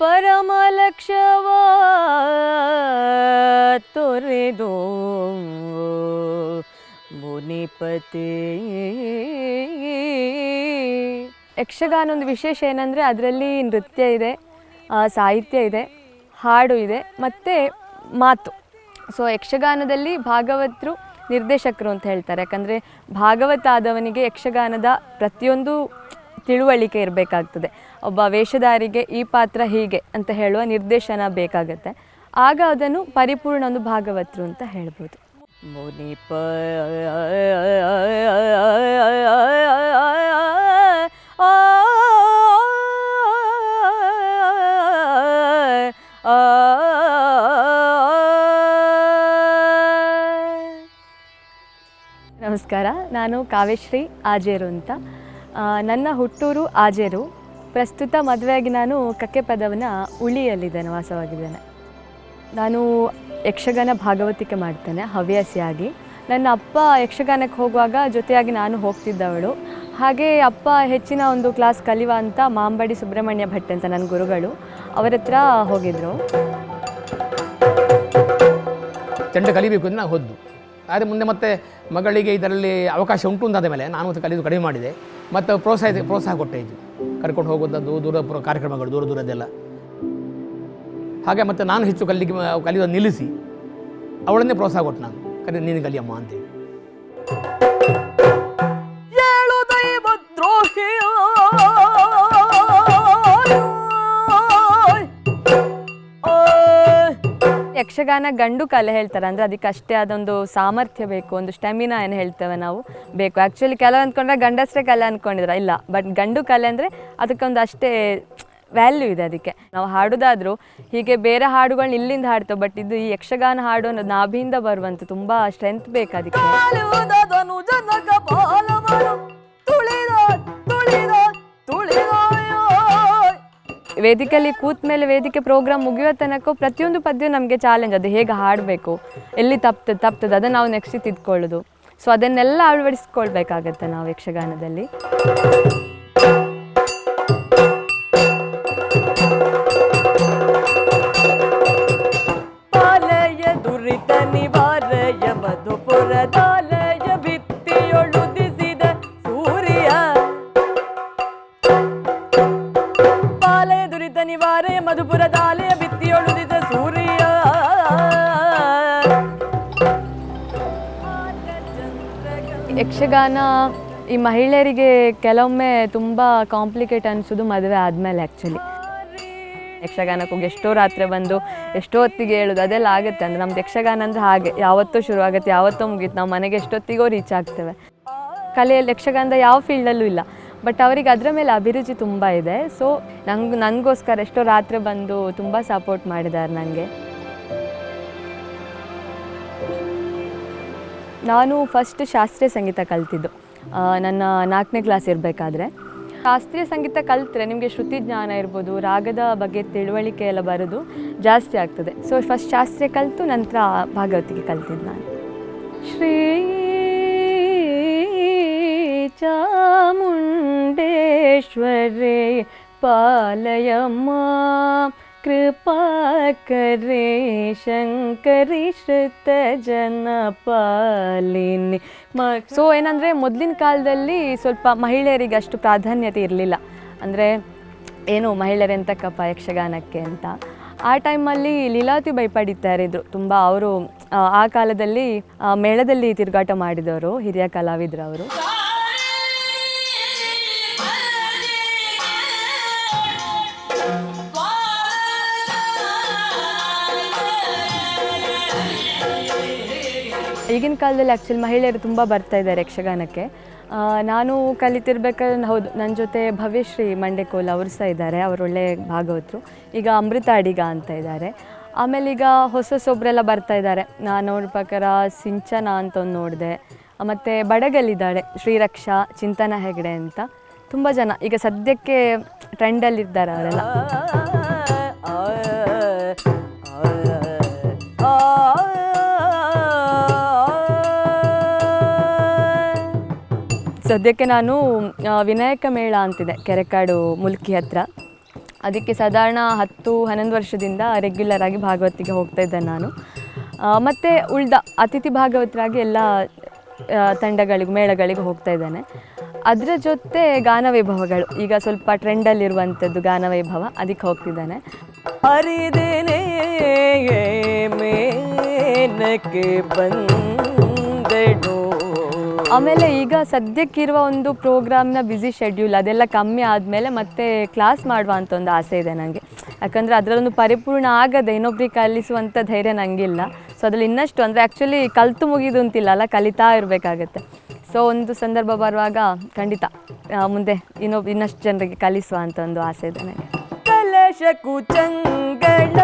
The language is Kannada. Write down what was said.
ಪರಮ ಲಕ್ಷ್ಯವ ತೊರೆದು ಮುನಿಪತಿ. ಯಕ್ಷಗಾನ ಒಂದು ವಿಶೇಷ ಏನಂದರೆ ಅದರಲ್ಲಿ ನೃತ್ಯ ಇದೆ ಸಾಹಿತ್ಯ ಇದೆ, ಹಾಡು ಇದೆ, ಮತ್ತು ಮಾತು. ಸೊ ಯಕ್ಷಗಾನದಲ್ಲಿ ಭಾಗವತರು ನಿರ್ದೇಶಕರು ಅಂತ ಹೇಳ್ತಾರೆ. ಯಾಕಂದರೆ ಭಾಗವತ ಆದವನಿಗೆ ಯಕ್ಷಗಾನದ ಪ್ರತಿಯೊಂದು ತಿಳುವಳಿಕೆ ಇರಬೇಕಾಗ್ತದೆ. ಒಬ್ಬ ವೇಷಧಾರಿಗೆ ಈ ಪಾತ್ರ ಹೀಗೆ ಅಂತ ಹೇಳುವ ನಿರ್ದೇಶನ ಬೇಕಾಗುತ್ತೆ. ಆಗ ಅದನ್ನು ಪರಿಪೂರ್ಣ ಒಂದು ಭಾಗವತರು ಅಂತ ಹೇಳ್ಬೋದು. ಮುನಿಪ ನಮಸ್ಕಾರ, ನಾನು ಕಾವ್ಯಶ್ರೀ ಆಜೇರು ಅಂತ. ನನ್ನ ಹುಟ್ಟೂರು ಆಜೇರು. ಪ್ರಸ್ತುತ ಮದುವೆಯಾಗಿ ನಾನು ಕಕ್ಕೆಪದವನ ಉಳಿಯಲ್ಲಿದ್ದೇನೆ ವಾಸವಾಗಿದ್ದೇನೆ. ನಾನು ಯಕ್ಷಗಾನ ಭಾಗವತಿಕೆ ಮಾಡ್ತೇನೆ, ಹವ್ಯಾಸಿಯಾಗಿ. ನನ್ನ ಅಪ್ಪ ಯಕ್ಷಗಾನಕ್ಕೆ ಹೋಗುವಾಗ ಜೊತೆಯಾಗಿ ನಾನು ಹೋಗ್ತಿದ್ದವಳು. ಹಾಗೆ ಅಪ್ಪ ಹೆಚ್ಚಿನ ಒಂದು ಕ್ಲಾಸ್ ಕಲಿವ ಅಂತ ಮಾಂಬಡಿ ಸುಬ್ರಹ್ಮಣ್ಯ ಭಟ್ ಅಂತ ನನ್ನ ಗುರುಗಳು ಅವರ ಹತ್ರ ಹೋಗಿದ್ರು. ಚಂಡ ಕಲಿಬೇಕು ಅಂತ ನಾವು ಹೋದ್ದು. ಆದರೆ ಮುಂದೆ ಮತ್ತೆ ಮಗಳಿಗೆ ಇದರಲ್ಲಿ ಅವಕಾಶ ಉಂಟು ಅಂತಾದ ಮೇಲೆ ನಾನು ಕಲಿಯೋದು ಕಡಿಮೆ ಮಾಡಿದೆ. ಮತ್ತು ಪ್ರೋತ್ಸಾಹ ಪ್ರೋತ್ಸಾಹ ಕೊಟ್ಟೆ ಇದು. ಕರ್ಕೊಂಡು ಹೋಗೋದದ್ದು ದೂರ ದೂರ ಕಾರ್ಯಕ್ರಮಗಳು, ದೂರ ದೂರದ್ದೆಲ್ಲ. ಹಾಗೆ ಮತ್ತು ನಾನು ಹೆಚ್ಚು ಕಲಿಗೆ ಕಲಿಯೋದು ನಿಲ್ಲಿಸಿ, ಅವಳನ್ನೇ ಪ್ರೋತ್ಸಾಹ ಕೊಟ್ಟು ನಾನು ಕಲಿ ನೀನು ಕಲಿಯಮ್ಮ ಅಂತೇಳಿ ಯಕ್ಷಗಾನ ಗಂಡು ಕಲೆ ಹೇಳ್ತಾರೆ. ಅಂದರೆ ಅದಕ್ಕೆ ಅಷ್ಟೇ ಅದೊಂದು ಸಾಮರ್ಥ್ಯ ಬೇಕು, ಒಂದು ಸ್ಟೆಮಿನಾ ಏನು ಹೇಳ್ತೇವೆ ನಾವು? ಬೇಕು. ಆ್ಯಕ್ಚುಲಿ ಕೆಲವು ಅಂದ್ಕೊಂಡ್ರೆ ಗಂಡಸ್ರೇ ಕಲೆ ಅಂದ್ಕೊಂಡಿದ್ರೆ ಇಲ್ಲ. ಬಟ್ ಗಂಡು ಕಲೆ ಅಂದರೆ ಅದಕ್ಕೊಂದು ಅಷ್ಟೇ ವ್ಯಾಲ್ಯೂ ಇದೆ ಅದಕ್ಕೆ. ನಾವು ಹಾಡೋದಾದರೂ ಹೀಗೆ ಬೇರೆ ಹಾಡುಗಳನ್ನ ಇಲ್ಲಿಂದ ಹಾಡ್ತೇವೆ ಬಟ್ ಇದು ಈ ಯಕ್ಷಗಾನ ಹಾಡು ಅನ್ನೋದು ನಾಭಿಯಿಂದ ಬರುವಂಥ ತುಂಬ ಸ್ಟ್ರೆಂತ್ ಬೇಕು ಅದಕ್ಕೆ. ವೇದಿಕೆಯಲ್ಲಿ ಕೂತ ಮೇಲೆ ವೇದಿಕೆ ಪ್ರೋಗ್ರಾಮ್ ಮುಗಿಯೋ ತನಕ ಪ್ರತಿಯೊಂದು ಪದ್ಯ ನಮಗೆ ಚಾಲೆಂಜ್ ಅದು ಹೇಗೆ ಹಾಡಬೇಕು? ಎಲ್ಲಿ ತಪ್ತದೆ ತಪ್ತದೆ? ಅದನ್ನು ನಾವು ನೆಕ್ಸ್ಟ್ ತಿದ್ಕೊಳ್ಳೋದು. ಸೊ ಅದನ್ನೆಲ್ಲ ಅಳವಡಿಸ್ಕೊಳ್ಬೇಕಾಗತ್ತೆ ನಾವು ಯಕ್ಷಗಾನದಲ್ಲಿ ಯಕ್ಷಗಾನ ಈ ಮಹಿಳೆಯರಿಗೆ ಕೆಲವೊಮ್ಮೆ ತುಂಬ ಕಾಂಪ್ಲಿಕೇಟ್ ಅನಿಸೋದು ಮದುವೆ ಆದಮೇಲೆ ಆ್ಯಕ್ಚುಲಿ ಯಕ್ಷಗಾನಕ್ಕೆ ಹೋಗಿ ಎಷ್ಟೋ ರಾತ್ರಿ ಬಂದು, ಎಷ್ಟೋ ಹೊತ್ತಿಗೆ ಹೇಳೋದು, ಅದೆಲ್ಲ ಆಗುತ್ತೆ. ಅಂದರೆ ನಮ್ದು ಯಕ್ಷಗಾನ ಅಂದರೆ ಹಾಗೆ. ಯಾವತ್ತೂ ಶುರು ಆಗುತ್ತೆ, ಯಾವತ್ತೋ ಮುಗೀತು. ನಾವು ಮನೆಗೆ ಎಷ್ಟೊತ್ತಿಗೋ ರೀಚ್ ಆಗ್ತೇವೆ. ಕಲೆಯಲ್ಲಿ ಯಕ್ಷಗಾನದ ಯಾವ ಫೀಲ್ಡಲ್ಲೂ ಇಲ್ಲ. ಬಟ್ ಅವರಿಗೆ ಅದರ ಮೇಲೆ ಅಭಿರುಚಿ ತುಂಬ ಇದೆ. ಸೊ ನಂಗೆ, ನನಗೋಸ್ಕರ ಎಷ್ಟೋ ರಾತ್ರಿ ಬಂದು ತುಂಬ ಸಪೋರ್ಟ್ ಮಾಡಿದ್ದಾರೆ ನನಗೆ ನಾನು ಫಸ್ಟ್ ಶಾಸ್ತ್ರೀಯ ಸಂಗೀತ ಕಲ್ತಿದ್ದು. ನನ್ನ ನಾಲ್ಕನೇ ಕ್ಲಾಸ್ ಇರಬೇಕಾದ್ರೆ. ಶಾಸ್ತ್ರೀಯ ಸಂಗೀತ ಕಲ್ತ್ರೆ ನಿಮಗೆ ಶ್ರುತಿ ಜ್ಞಾನ ಇರ್ಬೋದು, ರಾಗದ ಬಗ್ಗೆ ತಿಳುವಳಿಕೆ ಎಲ್ಲ ಬರೋದು ಜಾಸ್ತಿ ಆಗ್ತದೆ. ಸೊ ಫಸ್ಟ್ ಶಾಸ್ತ್ರೀಯ ಕಲಿತು, ನಂತರ ಭಾಗವತಿಗೆ ಕಲ್ತಿದ್ದು ನಾನು. ಶ್ರೀ ಚಾಮುಂಡೇಶ್ವರೇ ಪಾಲಯಮ್ಮ. ಕೃಪಾಕರೇ ಶಂಕರಿ ಶ್ರುತ ಜನ ಪಾಲಿನಿ ಮ ಸೊ ಏನಂದರೆ ಮೊದಲಿನ ಕಾಲದಲ್ಲಿ ಸ್ವಲ್ಪ ಮಹಿಳೆಯರಿಗೆ ಅಷ್ಟು ಪ್ರಾಧಾನ್ಯತೆ ಇರಲಿಲ್ಲ. ಅಂದರೆ ಏನು ಮಹಿಳೆಯರೆಂತಕ್ಕಪ್ಪ ಯಕ್ಷಗಾನಕ್ಕೆ ಅಂತ. ಆ ಟೈಮಲ್ಲಿ ಲೀಲಾವತಿ ಬೈಪಾಡಿತಾರಿದ್ರು ತುಂಬ ಅವರು, ಆ ಕಾಲದಲ್ಲಿ ಮೇಳದಲ್ಲಿ ತಿರುಗಾಟ ಮಾಡಿದವರು, ಹಿರಿಯ ಕಲಾವಿದರು ಈಗಿನ ಕಾಲದಲ್ಲಿ ಆ್ಯಕ್ಚುಲಿ ಮಹಿಳೆಯರು ತುಂಬ ಬರ್ತಾ ಇದ್ದಾರೆ ಯಕ್ಷಗಾನಕ್ಕೆ. ನಾನು ಕಲಿತಿರ್ಬೇಕಾದ್ರೆ, ಹೌದು ನನ್ನ ಜೊತೆ ಭವ್ಯಶ್ರೀ ಮಂಡೆಕೋಲ್ ಅವರು ಸಹ ಇದ್ದಾರೆ, ಅವರು ಒಳ್ಳೆ ಭಾಗವತರು. ಈಗ ಅಮೃತ ಅಡಿಗ ಅಂತ ಇದ್ದಾರೆ. ಆಮೇಲೆ ಈಗ ಹೊಸ ಹೊಸೊಬ್ಬರೆಲ್ಲ ಬರ್ತಾ ಇದ್ದಾರೆ. ನಾನು ನೋಡಿದ ಪ್ರಕಾರ ಸಿಂಚನ ಅಂತ ಒಂದು ನೋಡಿದೆ. ಮತ್ತು ಬಡಗಲ್ಲಿದ್ದಾಳೆ ಶ್ರೀರಕ್ಷಾ, ಚಿಂತನ ಹೆಗಡೆ ಅಂತ. ತುಂಬ ಜನ, ಈಗ ಸದ್ಯಕ್ಕೆ ಟ್ರೆಂಡಲ್ಲಿದ್ದಾರೆ ಅವರೆಲ್ಲ. ಸದ್ಯಕ್ಕೆ ನಾನು ವಿನಾಯಕ ಮೇಳ ಅಂತಿದೆ, ಕೆರೆಕಾಡು ಮುಲ್ಕಿ ಹತ್ರ. ಅದಕ್ಕೆ ಸಾಧಾರಣ ಹತ್ತು, ಹನ್ನೊಂದು ವರ್ಷದಿಂದ ರೆಗ್ಯುಲರ್ ಆಗಿ ಭಾಗವತಿಗೆ ಹೋಗ್ತಾ ಇದ್ದೆ ನಾನು. ಮತ್ತು ಉಳ್ದ ಅತಿಥಿ ಭಾಗವತರಾಗಿ ಎಲ್ಲ ತಂಡಗಳಿಗೆ, ಮೇಳಗಳಿಗೆ ಹೋಗ್ತಾ ಇದ್ದೇನೆ. ಅದರ ಜೊತೆ ಗಾನವೈಭವಗಳು ಈಗ ಸ್ವಲ್ಪ ಟ್ರೆಂಡಲ್ಲಿರುವಂಥದ್ದು ಗಾನವೈಭವ ಅದಕ್ಕೆ ಹೋಗ್ತಿದ್ದಾನೆ. ಹರಿದೇನೆ ಮೇನಕ್ಕೆ ಬಂದೆನು ಆಮೇಲೆ ಈಗ ಸದ್ಯಕ್ಕಿರುವ ಒಂದು ಪ್ರೋಗ್ರಾಮ್ನ ಬ್ಯುಸಿ ಶೆಡ್ಯೂಲ್ ಅದೆಲ್ಲ ಕಮ್ಮಿ ಆದಮೇಲೆ ಮತ್ತೆ ಕ್ಲಾಸ್ ಮಾಡುವ ಅಂತ ಒಂದು ಆಸೆ ಇದೆ ನನಗೆ ಯಾಕಂದರೆ ಅದರಲ್ಲೊಂದು ಪರಿಪೂರ್ಣ ಆಗದೆ ಇನ್ನೊಬ್ರಿಗೆ ಕಲಿಸುವಂಥ ಧೈರ್ಯ ನನಗಿಲ್ಲ ಸೊ ಅದ್ರಲ್ಲಿ ಇನ್ನಷ್ಟು ಅಂದರೆ ಆ್ಯಕ್ಚುಲಿ ಕಲ್ತು ಮುಗಿದು ಅಂತಿಲ್ಲ, ಅಲ್ಲ ಕಲಿತಾ ಇರಬೇಕಾಗತ್ತೆ. ಸೊ ಒಂದು ಸಂದರ್ಭ ಬರುವಾಗ ಖಂಡಿತ ಮುಂದೆ ಇನ್ನೊಬ್ಬ ಇನ್ನಷ್ಟು ಜನರಿಗೆ ಕಲಿಸುವ ಅಂತ ಒಂದು ಆಸೆ ಇದೆ ನನಗೆ ಕಲಶ ಕುಚಂಗಳ